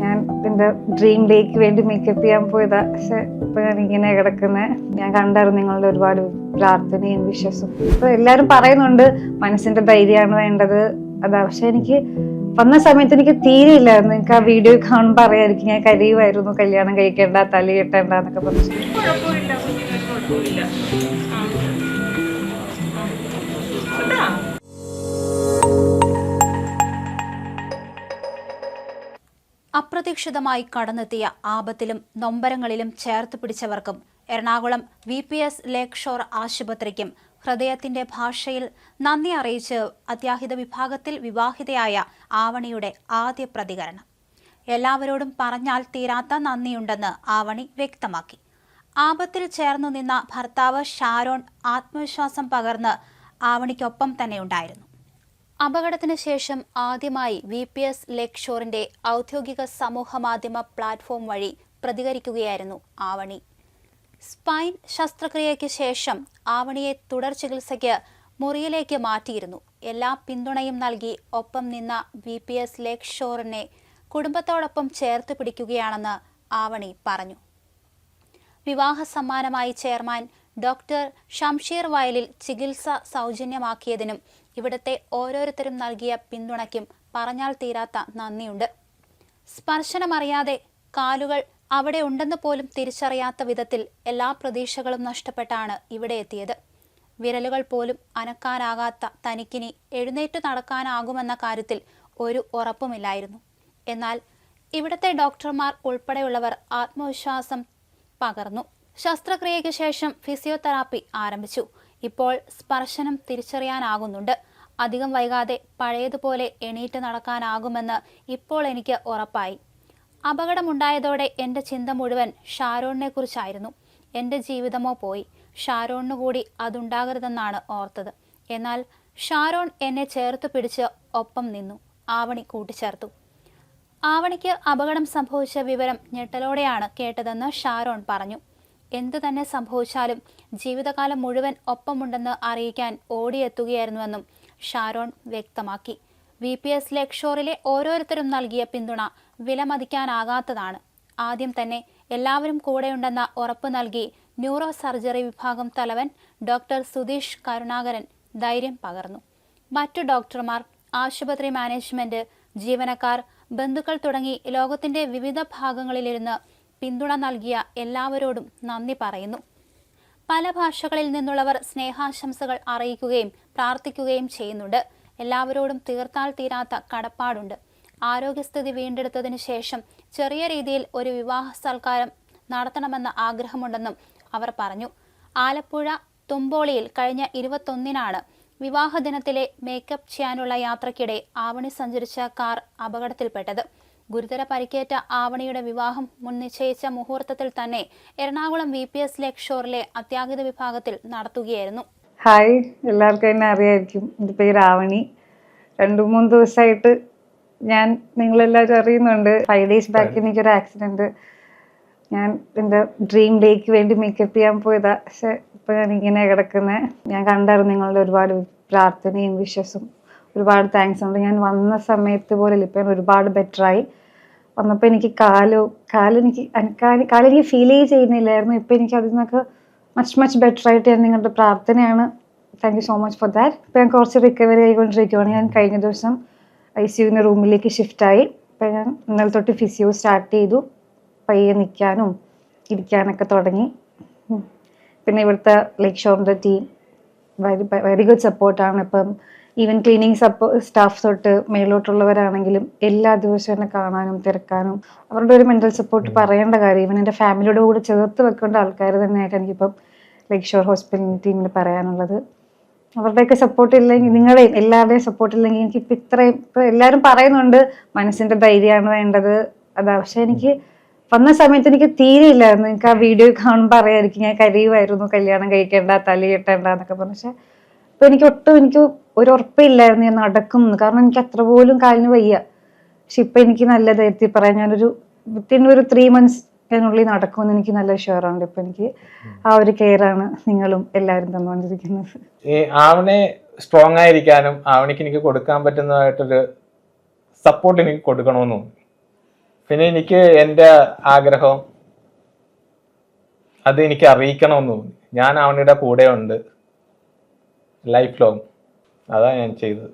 ഞാൻ എന്റെ ഡ്രീം ഡേക്ക് വേണ്ടി മേക്കപ്പ് ചെയ്യാൻ പോയതാ. പക്ഷെ ഇപ്പൊ ഞാൻ ഇങ്ങനെ കിടക്കുന്നത് ഞാൻ കണ്ടായിരുന്നു നിങ്ങളുടെ ഒരുപാട് പ്രാർത്ഥനയും വിശ്വാസവും. ഇപ്പൊ എല്ലാരും പറയുന്നുണ്ട് മനസ്സിന്റെ ധൈര്യമാണ് വേണ്ടത്. അതാ പക്ഷെ എനിക്ക് വന്ന സമയത്ത് എനിക്ക് തീരെ ഇല്ലായിരുന്നു എനിക്ക് ആ വീഡിയോ കാണുമ്പോൾ അറിയാമായിരിക്കും ഞാൻ കരയുമായിരുന്നു. കല്യാണം കഴിക്കേണ്ട തലി കെട്ടേണ്ട എന്നൊക്കെ പറഞ്ഞു അപ്രതീക്ഷിതമായി കടന്നെത്തിയ ആപത്തിലും നൊമ്പരങ്ങളിലും ചേർത്ത് പിടിച്ചവർക്കും Ernakulam V P S lakeshore ആശുപത്രിക്കും ഹൃദയത്തിന്റെ ഭാഷയിൽ നന്ദി അറിയിച്ച് അത്യാഹിത വിഭാഗത്തിൽ വിവാഹിതയായ ആവണിയുടെ ആദ്യ പ്രതികരണം. എല്ലാവരോടും പറഞ്ഞാൽ തീരാത്ത നന്ദിയുണ്ടെന്ന് ആവണി വ്യക്തമാക്കി. ആപത്തിൽ ചേർന്നു നിന്ന ഭർത്താവ് ഷാരോൺ ആത്മവിശ്വാസം പകർന്ന് ആവണിക്കൊപ്പം തന്നെയുണ്ടായിരുന്നു അപകടത്തിന് ശേഷം ആദ്യമായി വി പി എസ് ലെക്ഷോറിന്റെ ഔദ്യോഗിക സമൂഹ മാധ്യമ പ്ലാറ്റ്ഫോം വഴി പ്രതികരിക്കുകയായിരുന്നു ആവണി. സ്പൈൻ ശസ്ത്രക്രിയയ്ക്ക് ശേഷം ആവണിയെ തുടർ ചികിത്സയ്ക്ക് മുറിയിലേക്ക് മാറ്റിയിരുന്നു. എല്ലാ പിന്തുണയും നൽകി ഒപ്പം നിന്ന വി പി എസ് ലെക്ഷോറിനെ കുടുംബത്തോടൊപ്പം ചേർത്ത് പിടിക്കുകയാണെന്ന് ആവണി പറഞ്ഞു. വിവാഹ സമ്മാനമായി ചെയർമാൻ ഡോക്ടർ ഷംഷീർ വയലിൽ ചികിത്സ സൗജന്യമാക്കിയതിനും ഇവിടുത്തെ ഓരോരുത്തരും നൽകിയ പിന്തുണയ്ക്കും പറഞ്ഞാൽ തീരാത്ത നന്ദിയുണ്ട്. സ്പർശനമറിയാതെ കാലുകൾ അവിടെ ഉണ്ടെന്ന് പോലും തിരിച്ചറിയാത്ത വിധത്തിൽ എല്ലാ പ്രതീക്ഷകളും നഷ്ടപ്പെട്ടാണ് ഇവിടെ എത്തിയത്. വിരലുകൾ പോലും അനക്കാനാകാത്ത തനിക്കിനി എഴുന്നേറ്റ് നടക്കാനാകുമെന്ന കാര്യത്തിൽ ഒരു ഉറപ്പുമില്ലായിരുന്നു. എന്നാൽ ഇവിടുത്തെ ഡോക്ടർമാർ ഉൾപ്പെടെയുള്ളവർ ആത്മവിശ്വാസം പകർന്നു. ശസ്ത്രക്രിയയ്ക്ക് ശേഷം ഫിസിയോതെറാപ്പി ആരംഭിച്ചു. ഇപ്പോൾ സ്പർശനം തിരിച്ചറിയാനാകുന്നുണ്ട്. അധികം വൈകാതെ പഴയതുപോലെ എണീറ്റ് നടക്കാനാകുമെന്ന് ഇപ്പോൾ എനിക്ക് ഉറപ്പായി. അപകടമുണ്ടായതോടെ എന്റെ ചിന്ത മുഴുവൻ ഷാരോണിനെ കുറിച്ചായിരുന്നു എന്റെ ജീവിതമോ പോയി. ഷാരോണിനുകൂടി അതുണ്ടാകരുതെന്നാണ് ഓർത്തത്. എന്നാൽ ഷാരോൺ എന്നെ ചേർത്ത് പിടിച്ച് ഒപ്പം നിന്നു. ആവണി കൂട്ടിച്ചേർത്തു. ആവണിക്ക് അപകടം സംഭവിച്ച വിവരം ഞെട്ടലോടെയാണ് കേട്ടതെന്ന് ഷാരോൺ പറഞ്ഞു. എന്തു തന്നെ സംഭവിച്ചാലും ജീവിതകാലം മുഴുവൻ ഒപ്പമുണ്ടെന്ന് അറിയിക്കാൻ ഓടിയെത്തുകയായിരുന്നുവെന്നും ഷാരോൺ വ്യക്തമാക്കി. വി. പി. എസ്. ലെക്ഷോറിലെ ഓരോരുത്തരും നൽകിയ പിന്തുണ വിലമതിക്കാനാകാത്തതാണ്. ആദ്യം തന്നെ എല്ലാവരും കൂടെയുണ്ടെന്ന ഉറപ്പ് നൽകി ന്യൂറോ സർജറി വിഭാഗം തലവൻ ഡോക്ടർ സുധീഷ് കരുണാകരൻ ധൈര്യം പകർന്നു. മറ്റു ഡോക്ടർമാർ ആശുപത്രി മാനേജ്മെന്റ് ജീവനക്കാർ ബന്ധുക്കൾ തുടങ്ങി ലോകത്തിന്റെ വിവിധ ഭാഗങ്ങളിലിരുന്ന് പിന്തുണ നൽകിയ എല്ലാവരോടും നന്ദി പറയുന്നു. പല ഭാഷകളിൽ നിന്നുള്ളവർ സ്നേഹാശംസകൾ അറിയിക്കുകയും പ്രാർത്ഥിക്കുകയും ചെയ്യുന്നുണ്ട്. എല്ലാവരോടും തീർത്താൽ തീരാത്ത കടപ്പാടുണ്ട്. ആരോഗ്യസ്ഥിതി വീണ്ടെടുത്തതിനു ശേഷം ചെറിയ രീതിയിൽ ഒരു വിവാഹ സൽക്കാരം നടത്തണമെന്ന ആഗ്രഹമുണ്ടെന്നും അവർ പറഞ്ഞു. ആലപ്പുഴ തുമ്പോളിയിൽ കഴിഞ്ഞ ഇരുപത്തൊന്നിനാണ് വിവാഹ ദിനത്തിലെ മേക്കപ്പ് ചെയ്യാനുള്ള യാത്രക്കിടെ ആവണി സഞ്ചരിച്ച കാർ അപകടത്തിൽപ്പെട്ടത്. ഗുരുതര പരിക്കേറ്റ ആവണിയുടെ വിവാഹം മുൻനിശ്ചയിച്ച മുഹൂർത്തത്തിൽ തന്നെ എറണാകുളം വി പി എസ് ലേക്ക് ഷോറിലെ അത്യാഹിത വിഭാഗത്തിൽ നടത്തുകയായിരുന്നു. ഹായ് എല്ലാവർക്കും എന്നെ അറിയായിരിക്കും. എന്റെ പേര് ആവണി. രണ്ടു മൂന്ന് ദിവസമായിട്ട് ഞാൻ നിങ്ങളെല്ലാവരും അറിയുന്നുണ്ട്. ഫൈവ് ഡേയ്സ് ബാക്ക് എനിക്കൊരു ആക്സിഡന്റ് ഞാൻ എന്റെ ഡ്രീം ഡേക്ക് വേണ്ടി മേക്കപ്പ് ചെയ്യാൻ പോയതാ. പക്ഷെ ഇപ്പോൾ ഞാൻ ഇങ്ങനെ കിടക്കുന്നത് ഞാൻ കണ്ടായിരുന്നു നിങ്ങളുടെ ഒരുപാട് പ്രാർത്ഥനയും വിശ്വസും. ഒരുപാട് താങ്ക്സ് ഉണ്ട് ഞാൻ വന്ന സമയത്ത് പോലെ ഇപ്പം ഒരുപാട് ബെറ്ററായി വന്നപ്പോൾ എനിക്ക് കാൽ കാലെനിക്ക് കാലെനിക്ക് ഫീൽ ചെയ്യുന്നില്ലായിരുന്നു. ഇപ്പം എനിക്ക് അതിൽ നിന്നൊക്കെ മച്ച് മച്ച് ബെറ്റർ ആയിട്ട് ഞാൻ നിങ്ങളുടെ പ്രാർത്ഥനയാണ്. Thank you so much for that ഇപ്പം ഞാൻ കുറച്ച് റിക്കവറി ആയിക്കൊണ്ടിരിക്കുകയാണ് ഞാൻ കഴിഞ്ഞ ദിവസം ഐ സി യുവിന്റെ റൂമിലേക്ക് ഷിഫ്റ്റായി ഇപ്പം ഞാൻ ഇന്നലെ തൊട്ട് ഫിസിയോ സ്റ്റാർട്ട് ചെയ്തു. പയ്യെ നിൽക്കാനും ഇരിക്കാനൊക്കെ തുടങ്ങി. പിന്നെ ഇവിടുത്തെ ലൈക് ഷോറിന്റെ ടീം വെരി വെരി ഗുഡ് സപ്പോർട്ടാണ് ഇപ്പം ഈവൻ ക്ലീനിങ് സപ്പോ സ്റ്റാഫ് തൊട്ട് മേലോട്ടുള്ളവരാണെങ്കിലും എല്ലാ ദിവസവും എന്നെ കാണാനും തിരക്കാനും അവരുടെ ഒരു മെന്റൽ സപ്പോർട്ട് പറയേണ്ട കാര്യം ഈവൻ എന്റെ ഫാമിലിയുടെ കൂടെ ചേർത്ത് വെക്കേണ്ട ആൾക്കാർ തന്നെയായിട്ട് എനിക്കിപ്പം ലൈക് ഷോർ ഹോസ്പിറ്റൽ ടീമിന് പറയാനുള്ളത്. അവരുടെയൊക്കെ സപ്പോർട്ട് ഇല്ലെങ്കിൽ നിങ്ങളുടെയും എല്ലാവരുടെയും സപ്പോർട്ട് ഇല്ലെങ്കിൽ എനിക്ക് ഇപ്പം ഇത്രയും ഇപ്പം എല്ലാവരും പറയുന്നുണ്ട് മനസ്സിന്റെ ധൈര്യമാണ് വേണ്ടത്. അതാ പക്ഷേ എനിക്ക് വന്ന സമയത്ത് എനിക്ക് തീരെ ഇല്ലായിരുന്നു. എനിക്ക് ആ വീഡിയോ കാണുമ്പോൾ അറിയാമായിരിക്കും ഞാൻ കരയുമായിരുന്നു കല്യാണം കഴിക്കേണ്ട തലി കെട്ടേണ്ട എന്നൊക്കെ പറഞ്ഞു. പക്ഷെ ഇപ്പൊ എനിക്ക് ഒട്ടും എനിക്ക് ഒരു ഉറപ്പില്ലായിരുന്നു ഞാൻ നടക്കും കാരണം എനിക്ക് അത്ര പോലും കാലിന് വയ്യ. പക്ഷെ ഇപ്പൊ എനിക്ക് നല്ല ധൈര്യത്തിൽ പറയാം. ഞാനൊരു വിത്തിൻ ഒരു ത്രീ മന്ത്സ് അതിനുള്ളിൽ നടക്കുമെന്ന് എനിക്ക് നല്ല ഷുവറാണ് ഇപ്പൊ എനിക്ക് ആ ഒരു കെയർ ആണ് നിങ്ങളും എല്ലാവരും തന്നുകൊണ്ടിരിക്കുന്നത്. ആവണെ സ്ട്രോങ് ആയിരിക്കാനും ആവണിക്ക് എനിക്ക് കൊടുക്കാൻ പറ്റുന്നതായിട്ടൊരു സപ്പോർട്ട് എനിക്ക് കൊടുക്കണമെന്ന് പിന്നെ എനിക്ക് എന്റെ ആഗ്രഹം അത് എനിക്ക് അറിയിക്കണമെന്ന് തോന്നി. ഞാൻ അവനുടെ കൂടെ ഉണ്ട് ലൈഫ് ലോങ് അതാണ് ഞാൻ ചെയ്തത്.